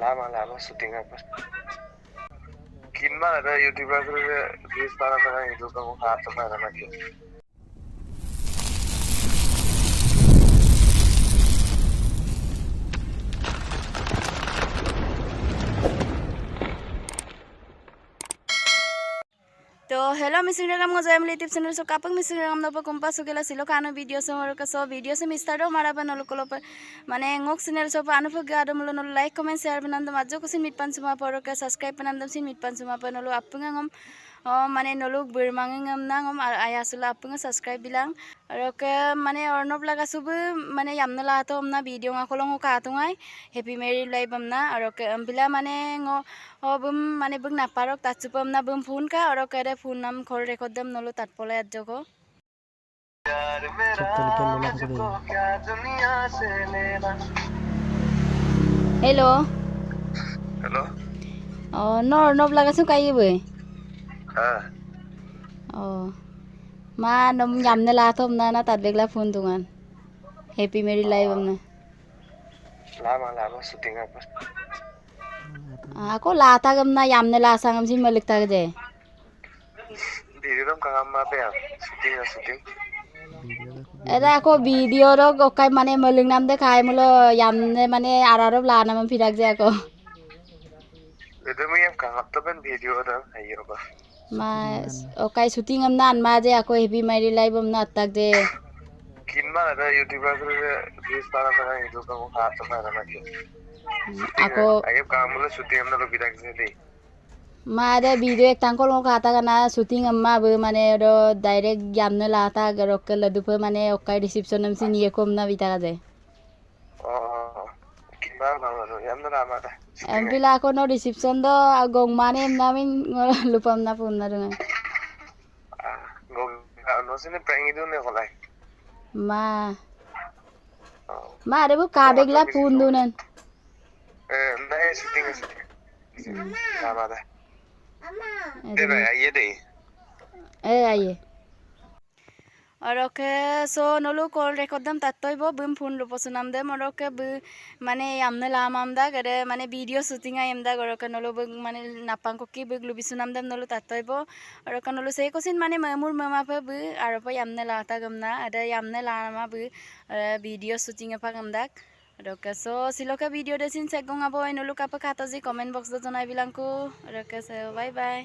lama lama syutingnya pas gimana ada youtuber terus dia sekarang tengah itu kamu nggak pernah kan lagi তো hello mising ragam ngo jayam youtube channel so kapang mising ragam no pa kumpa sugela silo kano video so maro ka so video se mister do mara pa nolo kolo pa mane ngok channel so pa anu pa gado mulo nolo like comment share banandam ajo ko sin mit pan suma paro ka subscribe banandam sin o mane nolok birmangeng nang om ayasula apung subscribe bilang roke mane ornob laga subu mane yamna la to omna video nga kolong ka tungai happy married life amna roke ambila mane ngo obum mane bung na parok tatsupam na bum phone ka roke re phone nam khol record dam nolo tat pole adjogo hello hello और नॉर्नोब लगा सु काई बे Ah. Oh. Ma, nom yam na latom na na tatbigla fundungan. Happy Mary live amna. Lama lama shooting apa? Ako lata gam na yam na lasang am sin malik tag de. Video kang amma pe shooting shooting. এটা আকৌ ভিডিঅ'ৰ ককাই মানে মলিং নাম দে খাই মোলো য়ামনে মানে আৰু আৰু লা নাম ফিৰাক যে আকৌ video' ma kai shooting am nan ma je ako heavy mai live am na tak je kinma na youtube ra re reels para na youtube ka ko kha to na na ako age kaam le shooting am na lo bidak se de मारे video एक तांको लोग खाता का ना shooting अम्मा अब माने रो डायरेक्ट ज्ञान लाता गरोक्कल लदुप माने ओकाई रिसेप्शन हम से निये को हम ना बिता दे ꯌꯥꯝꯅ ꯅꯥꯃꯥꯗ MP la ko no reception do gong mane namin lupam na pun na dunga gong no sine prangi du ne holai ma ma re bu ka begla pun du nan eh na shooting shooting mama. Mama. De ba aye de eh aye অরকে সো নলু call record দাম তাত তৈব broom phone রূপস নাম দে মরকে বু মানে আমনে লাম আমদা গরে মানে ভিডিও শুটিং আই আমদা গরকে নলু মানে নাপাং কি বু লুবিসু নাম দাম নলু তাত তৈব অরকে নলু সেই কসিন মানে মামুর মামা পে বু আর পে আমনে লাতা গমনা আদে আমনে লামা বু ভিডিও শুটিং এফা গমদাক ৰকে চ' চিলকে ভিডিঅ' দেচিন, চেক গঙাব নলু কাপে খাত যি কমেণ্ট বক্সত জনাই বিলাংকো। ৰকে চ' বাই বাই।